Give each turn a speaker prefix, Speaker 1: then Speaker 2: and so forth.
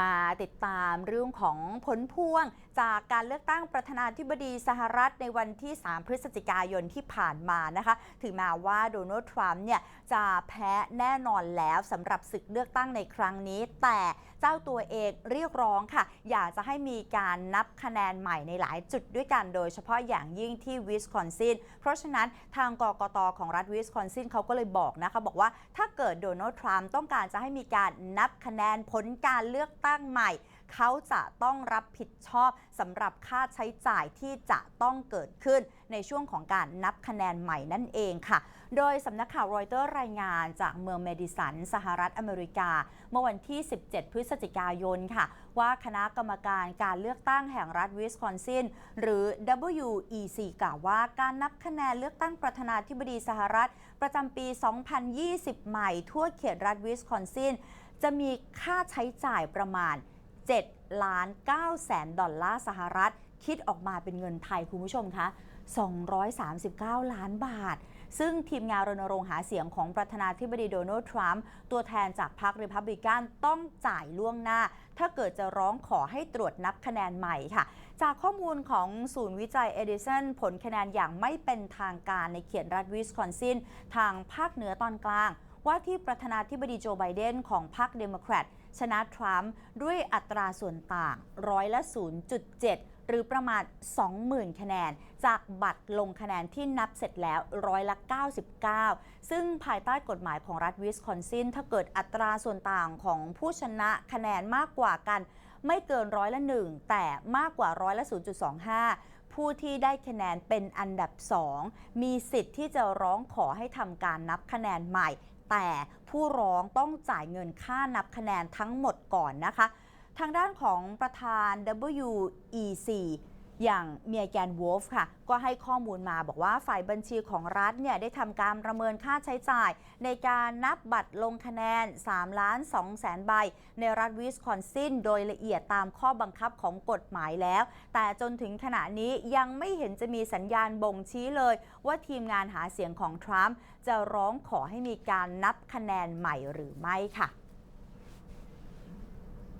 Speaker 1: มาติดตามเรื่องของผลพวง จากการเลือกตั้งประธานาธิบดีสหรัฐในวันที่ 3 พฤศจิกายนที่ผ่านมานะคะ ถึงแม้ว่าโดนัลด์ทรัมป์เนี่ยจะแพ้แน่นอนแล้วสำหรับศึกเลือกตั้งในครั้งนี้ แต่เจ้าตัวเองเรียกร้องค่ะ อยากจะให้มีการนับคะแนนใหม่ในหลายจุดด้วยกันโดยเฉพาะอย่างยิ่งที่วิสคอนซิน เพราะฉะนั้นทางกกตของรัฐวิสคอนซินเขาก็เลยบอกนะคะ บอกว่าถ้าเกิดโดนัลด์ทรัมป์ต้องการจะให้มีการนับคะแนนผลการเลือกตั้งใหม่ เขาจะต้องรับผิดชอบสำหรับค่าใช้จ่ายที่จะต้องเกิดขึ้นในช่วงของการนับคะแนนใหม่นั่นเองค่ะ โดยสำนักข่าวรอยเตอร์รายงานจากเมืองเมดิสัน สหรัฐอเมริกา เมื่อวันที่ 17 พฤศจิกายนค่ะ ว่าคณะกรรมการการเลือกตั้งแห่งรัฐวิสคอนซิน หรือ WEC กล่าวว่าการนับคะแนนเลือกตั้งประธานาธิบดีสหรัฐ ประจำปี 2020 ใหม่ทั่วเขตรัฐวิสคอนซินจะมีค่าใช้จ่ายประมาณ 7 ล้าน9แสนดอลลาร์สหรัฐ คิดออกมาเป็นเงินไทยคุณผู้ชมคะ239 ล้านบาท ซึ่งทีมงานรณรงค์หาเสียงของประธานาธิบดีโดนัลด์ทรัมป์ตัวแทนจากพรรคริพับลิกันต้องจ่ายล่วงหน้า ถ้าเกิดจะร้องขอให้ตรวจนับคะแนนใหม่ค่ะ จากข้อมูลของศูนย์วิจัยเอดิสันผลคะแนนอย่างไม่เป็นทางการในเขตรัฐวิสคอนซิน ทางภาคเหนือตอนกลาง ว่าที่ประธานาธิบดีโจไบเดนของพรรคเดโมแครตชนะทรัมป์ด้วยอัตราส่วนต่างร้อยละ 0.7 หรือประมาณ 20,000 คะแนน จากบัตรลงคะแนนที่นับเสร็จแล้วร้อยละ 99 ซึ่งภายใต้กฎหมายของรัฐวิสคอนซิน ถ้าเกิดอัตราส่วนต่างของผู้ชนะคะแนนมากกว่ากัน ไม่เกินร้อยละ1แต่มากกว่าร้อยละ 0.25ผู้ที่ได้คะแนนเป็นอันดับ 2 มีสิทธิ์ที่จะร้องขอให้ทำการนับคะแนนใหม่ แต่ผู้ร้องต้องจ่ายเงินค่านับคะแนนทั้งหมดก่อนนะคะ ทางด้านของประธาน WEC อย่างเมียแกนวอลฟ์ค่ะ ก็ให้ข้อมูลมาบอกว่าฝ่ายบัญชีของรัฐเนี่ยได้ทำการประเมินค่าใช้จ่าย ในการนับบัตรลงคะแนน3ล้าน2แสนใบ ในรัฐวิสคอนซินโดยละเอียดตามข้อบังคับของกฎหมายแล้ว แต่จนถึงขณะนี้ยังไม่เห็นจะมีสัญญาณบ่งชี้เลย ว่าทีมงานหาเสียงของทรัมป์จะร้องขอให้มีการนับคะแนนใหม่หรือไม่ค่ะ